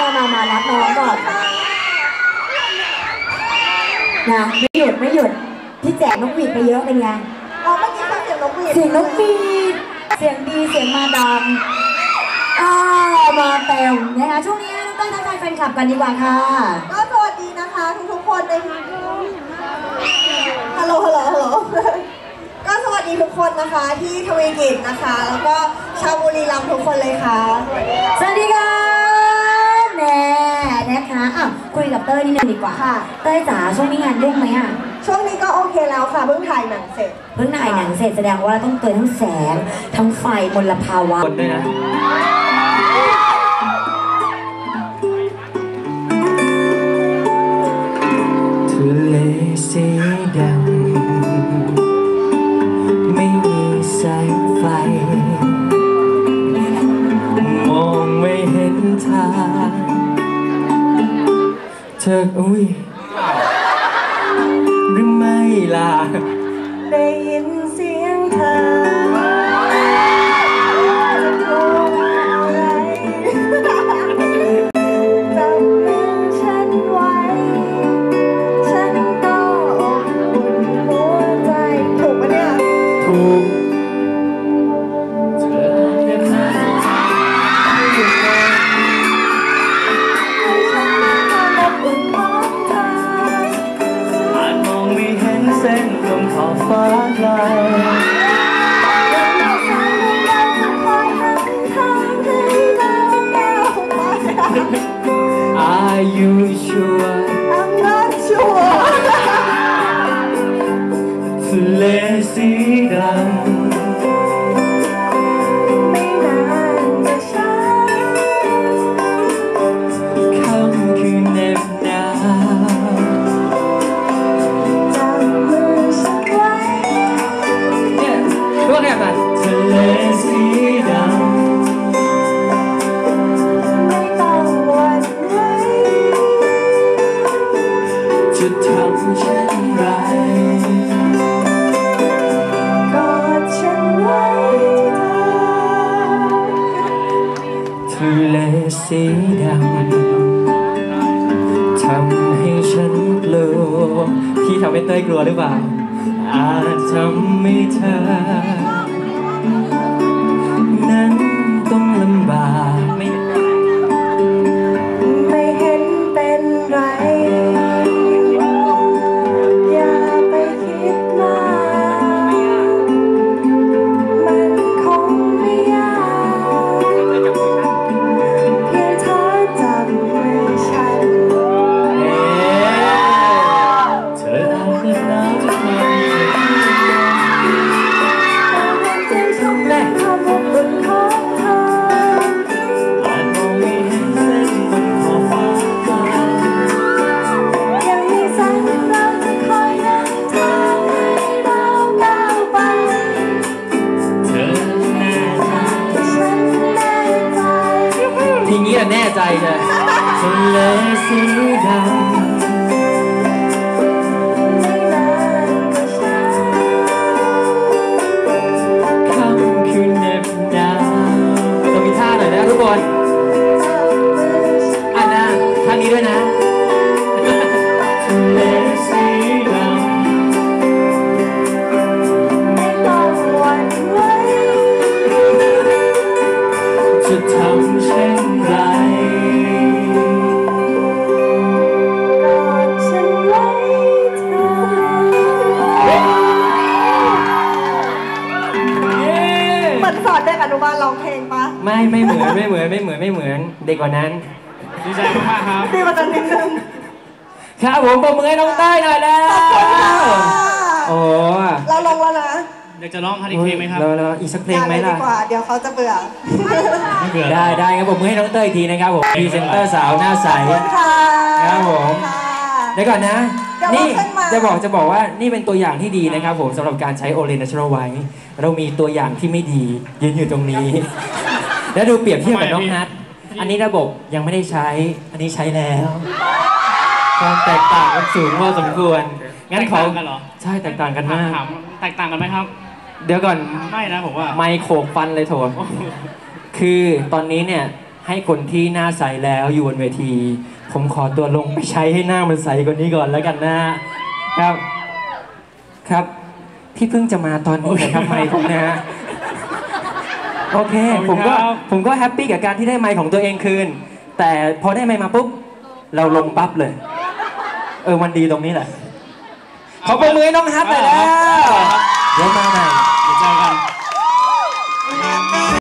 มามามารับน้องก่อนนะไม่หยุดไม่หยุดพี่แจกนกหวีดไปเยอะเป็นไงอ๋อเมื่อกี้ฟังเสียงนกหวีดเสียงนกหวีดเสียงดีเสียงมาดังอ่ามาเต็มนะคะช่วงนี้น้องเต้ยทักทายแฟนคลับกันดีกว่าค่ะก็สวัสดีนะคะ ทุกๆคนในฮัลโหลฮัลโหลฮัลโหลก็สวัสดีทุกคนนะคะที่ทวีกิจนะคะ แล้วก็ชาวบุรีรัมย์ทุกคนเลยค่ะ เต้ยนิดนึงดีกว่าค่ะ เต้ยจ๋าช่วงนี้งานยุ่งไหมอะ ช่วงนี้ก็โอเคแล้วค่ะเพิ่งถ่ายหนังเสร็จ เพิ่งถ่ายหนังเสร็จแสดงว่าเราต้องเตือนทั้งแสง ทั้งไฟมลภาวะ คนด้วยนะทะเลสีดำไม่มีแสงไฟ มองไม่เห็นทางเธ ออุ้ยหรือไม่ล่ะได้ยิน สีดำทำให้ฉันกลัวพี่ทำให้เต้ยกลัวหรือเปล่าอาจทำให้เธอ จะทำเช่นไรกอดฉันไว้เธอเหมือนสอนเด็กอนุบาลร้องเพลงปะไม่ไม่เหมือนไม่เหมือนไม่เหมือนไม่เหมือนเด็กกว่านั้น ดีใจมากๆครับ ดีกว่านั้นนิดนึงครับผมปรบมือให้น้องเต้ยหน่อยแล้วโอ้เราลงแล้วนะ อยากจะร้องฮันอีกเพลงไหมครับ แล้วแล้วอีกสักเพลงไหมอย่าเลยล่ะ ดีกว่า เดี๋ยวเขาจะเบื่อไม่เบื่อได้ได้ครับผมมือให้น้องเต้ยอีกทีนะครับผมพรีเซนเตอร์สาวหน้าใส ขอบคุณค่ะครับผม ค่ะ เดี๋ยวก่อนนะ เดี๋ยวเรานี่ขึ้นมา จะบอกจะบอกว่านี่เป็นตัวอย่างที่ดีนะครับผมสำหรับการใช้โอเลน a ช u r a l ไว้ เรามีตัวอย่างที่ไม่ดียืนอยู่ตรงนี้ แล้วดูเปรียบเทียบกับน้องนัทอันนี้ระบบยังไม่ได้ใช้ อันนี้ใช้แล้วความแตกต่างกันสูงพอสมควรงั้นขอแตกต่างกันเหรอ ใช่แตกต่างกันถามมาก ถามแตกต่างกันไหมครับ เดี๋ยวก่อนไม่นะผมว่า ไมค์โขกฟันเลยโถคือตอนนี้เนี่ยให้คนที่หน้าใสแล้วอยู่บนเวที ผมขอตัวลงไปใช้ให้หน้ามันใสกว่านี้ก่อนแล้วกันนะครับ ครับที่เพิ่งจะมาตอนนี้นะครับไมค์ผมนะฮะโอเคขอบผคุมณก็ครับ ผมก็แฮปปี้กับการที่ได้ไมค์ของตัวเองคืน แต่พอได้ไมค์มาปุ๊บ เราลงปั๊บเลย เออมันดีตรงนี้แหละ ขอปรบมือให้น้องฮัทหน่อยแล้วเดี๋ย Vỗ tay này để các gần.